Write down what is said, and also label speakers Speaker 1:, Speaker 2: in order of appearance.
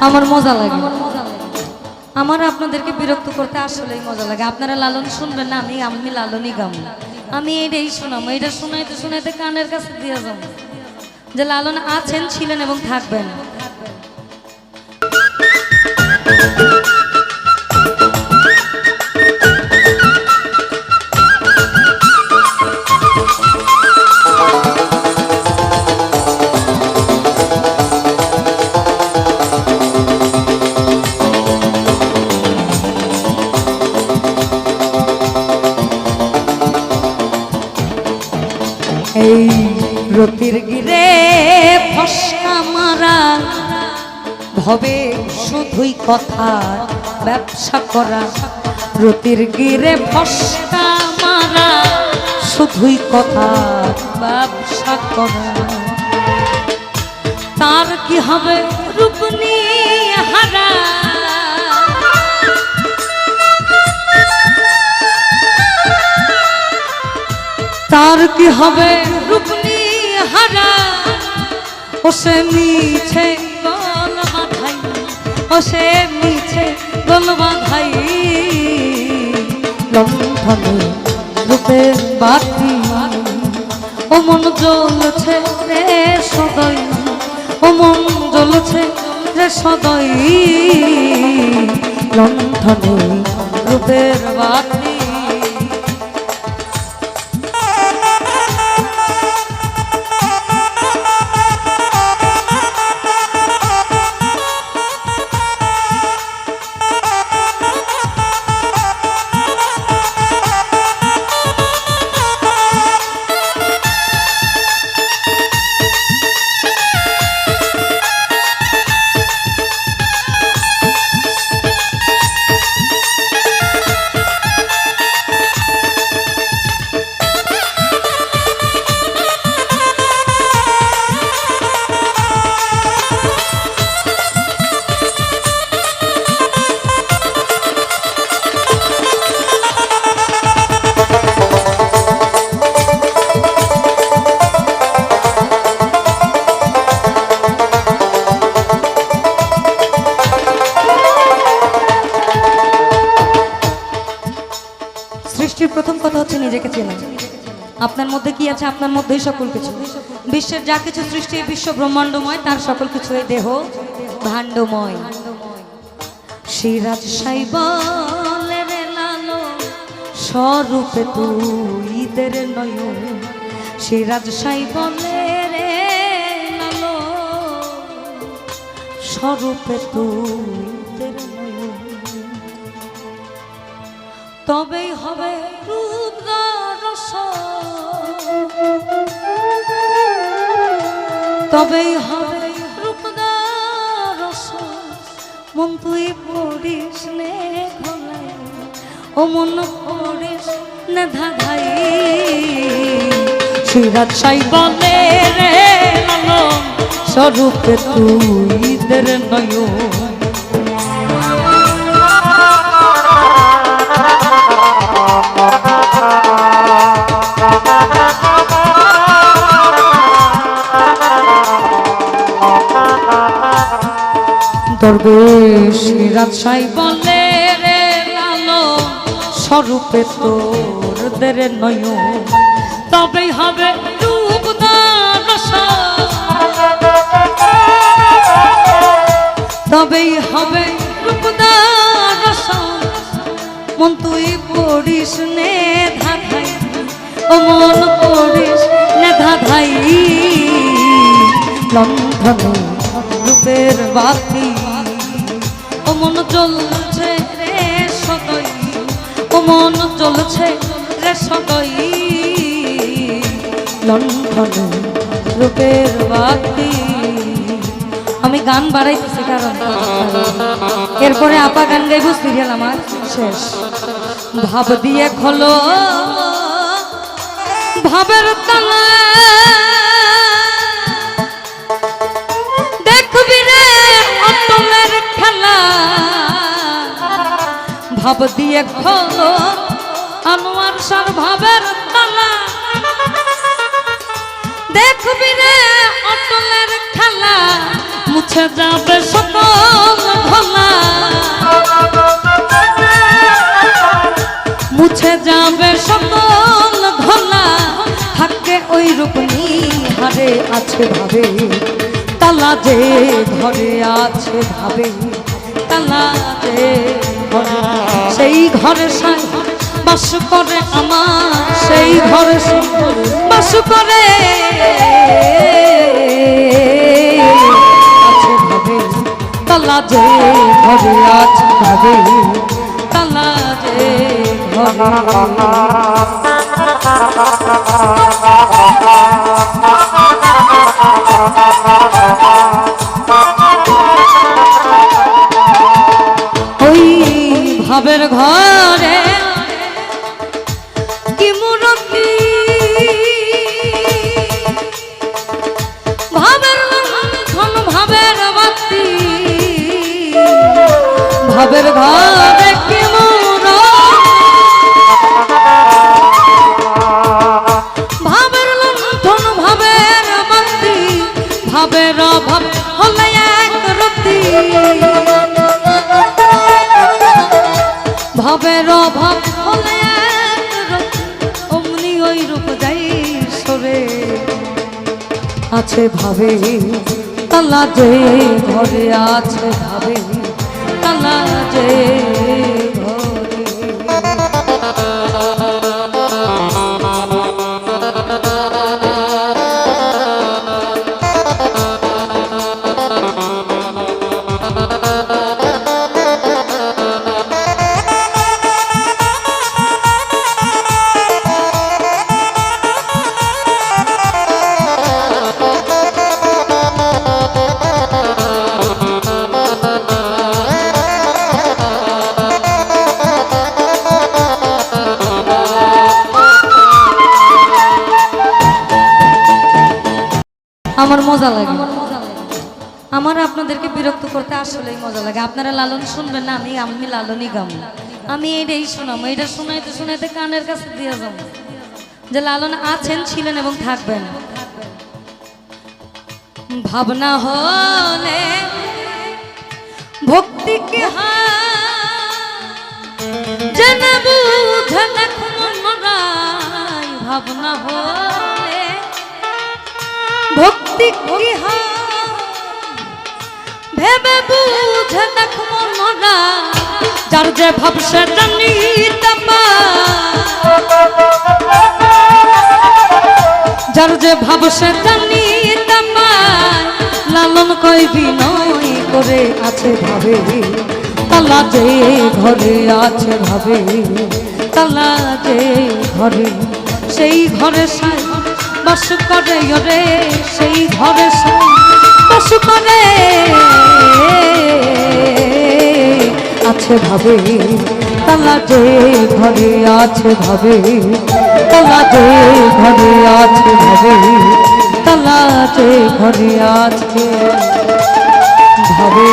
Speaker 1: আমার মজা লাগে। আমার আপনাদেরকে বিরক্ত করতে আসলেই মজা লাগে। আপনারা লালন শুনবেন না, আমি আমি লালনই গাম। আমি এইটাই শোনাম। এইটা শোনাইতে শোনাইতে কানের কাছে দিয়ে যাব। যে লালন আছেন, ছিলেন এবং থাকবেন। রতির গিরে ফসকা মারা। ভবে শুধুই কথা, ব্যবসা করা। রতির গিরে ফসকা মারা। শুধুই কথা, ব্যবসা করা। তার কি হবে রূপ নিয়ে হারা? তার কি হবে রূপনি সে মিছে গল বাধাই ও মিছে গল বাধাই। লণ্ঠনে রূপের বাতি, ও মন জ্বলছে রে সদয়, ও মন জ্বলছে রে সদয়। লণ্ঠনে রূপের বাতি নিজেকে চেনা। আপনার মধ্যে কি আছে? আপনার মধ্যেই সকল কিছু। বিশ্বের যা কিছু সৃষ্টি, বিশ্ব ব্রহ্মাণ্ডময়, তার সকল কিছু এই দেহ ভাণ্ডময়। সিরাজ সাই বলে রে লালো, স্বরূপে তুই দের নয়ন। সিরাজ সাই বলে রে লালো, স্বরূপে তুই নয়ন। তবেই হবে রূপদারস তবেই হবে রূপদারস। মন তুই পড়িস নে ও মন পড়িস না ধাধাই। সাই বলে রে লালন স্বরূপে তুই দের নয়ন। লালো, স্বরূপে তোর দেরে নয় তবেই হবে তবেই হবে রূপদান মন তুই পড়িস নে ধাধাই, ও মন পড়িস নে ধাধাই। লন্ধনে রূপের বাতি ও মন জ্বলছে রে সদয় ও মন জ্বলছে রে সদয় লণ্ঠনে রূপের বাতি, আমি গান বাড়াইতেছি কারণ। এরপরে আপা গান গাইব সিরিয়াল আমার শেষ। ভাব দিয়ে খোলো, ভাবের তালা। খেলা। ভাব দিয়ে খো আনোয়ার সার ভাবের তালা। দেখবি রে অটলের খেলা, মুছে যাবে সকল ঘোলা মুছে যাবে সকল ভোলা। থাকে ওই রূপনী হারে আছে ভাবে, তালা যে ঘরে আছে ভাবে। তালা যে ঘরে সেই ঘরে সাই বাস করে আমার, সেই ঘরে বাস করে। আছে ভাবে তালা যে ঘরে আছে ভাবে তালা যে ঘরে। ভাবের বাতি। ভাবের ঘরে কি মুরতি ভাবের লণ্ঠন, ভাবের বাতি। ভাবের অভাব হলে অমনি ওই রূপ যাই সরে আছে ভাবে। তালা যে ঘরে আছে ভাবে তালা যে আমার মজা লাগে। আমার আপনাদেরকে বিরক্ত করতে আসলেই মজা লাগে। আপনারা লালন শুনবেন না, আমি আমি লালনই গাম। আমি এটাই শোনাবো এটা শোনাইতে শোনাইতে কানের কাছে দিয়ে যাব। যে লালন আছেন, ছিলেন এবং থাকবেন। ভাবনা হলে ভক্তি কি মনরাই ভাবনা হলে ভেবে যার যে ভাব সে জানিতে যার যে ভাব সে লালন কই বিনয় করে আছে ভাবে। তালা যে ঘরে আছে ভাবে, তালা যে ঘরে, সেই ঘরে সাই বাস করে রে সেই ঘরে বাস করে। আছে ভাবে তালা যে ঘরে আছে ভাবে, তালা যে ঘরে আছে ভাবে, তালা যে ঘরে আছে ভাবে।